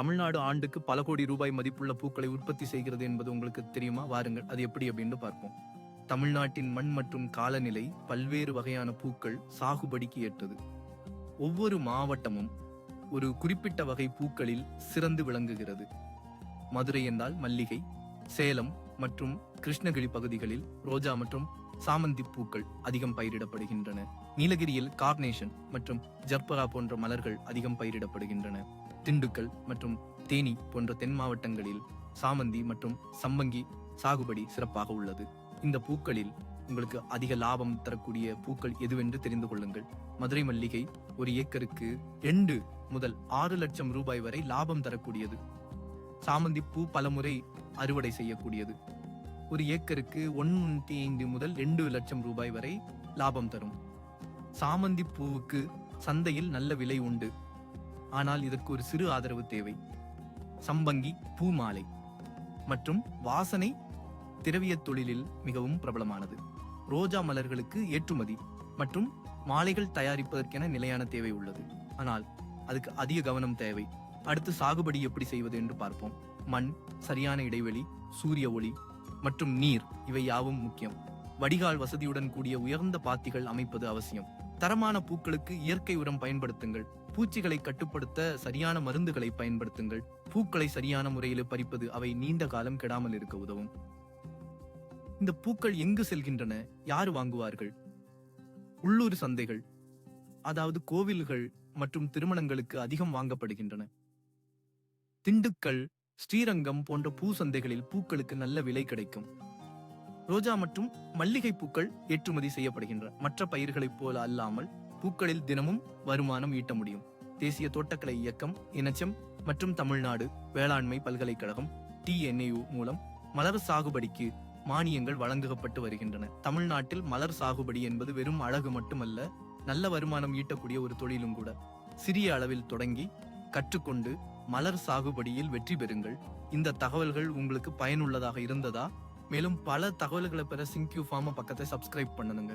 தமிழ்நாடு ஆண்டுக்கு பல கோடி ரூபாய் மதிப்புள்ள பூக்களை உற்பத்தி செய்கிறது என்பது உங்களுக்கு தெரியுமா? வாருங்கள் அது எப்படி அப்படின்னு பார்ப்போம். தமிழ்நாட்டின் மண் மற்றும் காலநிலை பல்வேறு வகையான பூக்கள் சாகுபடிக்கு ஏற்றது. ஒவ்வொரு மாவட்டமும் ஒரு குறிப்பிட்ட வகை பூக்களில் சிறந்து விளங்குகிறது. மதுரை என்றால் மல்லிகை சேலம் மற்றும் கிருஷ்ணகிரி பகுதிகளில் ரோஜா மற்றும் சாமந்தி பூக்கள் அதிகம் பயிரிடப்படுகின்றன. நீலகிரியில் கார்னேஷன் மற்றும் ஜர்பரா போன்ற மலர்கள் அதிகம் பயிரிடப்படுகின்றன. திண்டுக்கல் மற்றும் தேனி போன்ற தென் மாவட்டங்களில் சாமந்தி மற்றும் சம்பங்கி சாகுபடி சிறப்பாக உள்ளது. இந்த பூக்களில் உங்களுக்கு அதிக லாபம் தரக்கூடிய பூக்கள் எதுவென்று தெரிந்து கொள்ளுங்கள். மதுரை மல்லிகை ஒரு ஏக்கருக்கு ரெண்டு முதல் ஆறு லட்சம் ரூபாய் வரை லாபம் தரக்கூடியது. சாமந்தி பூ பலமுறை அறுவடை செய்யக்கூடியது. ஒரு ஏக்கருக்கு ஒன்று ஐந்து முதல் ரெண்டு லட்சம் ரூபாய் வரை லாபம் தரும். சாமந்தி பூவுக்கு சந்தையில் நல்ல விலை உண்டு. ஆனால் இதற்கு ஒரு சிறு ஆதரவு தேவை. சம்பங்கி பூ மாலை மற்றும் வாசனை திரவியத் தொழிலில் மிகவும் பிரபலமானது. ரோஜா மலர்களுக்கு ஏற்றுமதி மற்றும் மாலைகள் தயாரிப்பதற்கென நிலையான தேவை உள்ளது. ஆனால் அதுக்கு அதிக கவனம் தேவை. அடுத்து சாகுபடி எப்படி செய்வது என்று பார்ப்போம். மண் சரியான இடைவெளி சூரிய ஒளி மற்றும் நீர் இவை யாவும் முக்கியம். வடிகால் வசதியுடன் கூடிய உயர்ந்த பாத்திகள் அமைப்பது அவசியம். தரமான பூக்களுக்கு இயற்கை உரம் பயன்படுத்துங்கள். பூச்சிகளை கட்டுப்படுத்த சரியான மருந்துகளை பயன்படுத்துங்கள். பூக்களை சரியான முறையில் பறிப்பது அவை நீண்ட காலம் கெடாமல் இருக்க உதவும். இந்த பூக்கள் எங்கு செல்கின்றன? யார் வாங்குவார்கள்? உள்ளூர் சந்தைகள் அதாவது கோவில்கள் மற்றும் திருமணங்களுக்கு அதிகம் வாங்கப்படுகின்றன. திண்டுக்கல் ஸ்ரீரங்கம் போன்ற பூ சந்தைகளில் பூக்களுக்கு நல்ல விலை கிடைக்கும். ரோஜா மற்றும் மல்லிகை பூக்கள் ஏற்றுமதி செய்யப்படுகின்றன மற்ற பயிர்களைப் போல அல்லாமல் பூக்களில் தினமும் வருமானம் ஈட்ட முடியும். தேசிய தோட்டக்கலை இயக்கம் இனச்சம் மற்றும் தமிழ்நாடு வேளாண்மை பல்கலைக்கழகம் டிஎன்ஏயு மூலம் மலர் சாகுபடிக்கு மானியங்கள் வழங்கப்பட்டு வருகின்றன. தமிழ்நாட்டில் மலர் சாகுபடி என்பது வெறும் அழகு மட்டுமல்ல நல்ல வருமானம் ஈட்டக்கூடிய ஒரு தொழிலும் கூட. சிறிய அளவில் தொடங்கி கற்றுக்கொண்டு மலர் சாகுபடியில் வெற்றி பெறுங்கள். இந்த தகவல்கள் உங்களுக்கு பயனுள்ளதாக இருந்ததா? மேலும் பல தகவல்களை பெற சிங்க்யூ ஃபார்ம பக்கத்தை சப்ஸ்கிரைப் பண்ணணுங்க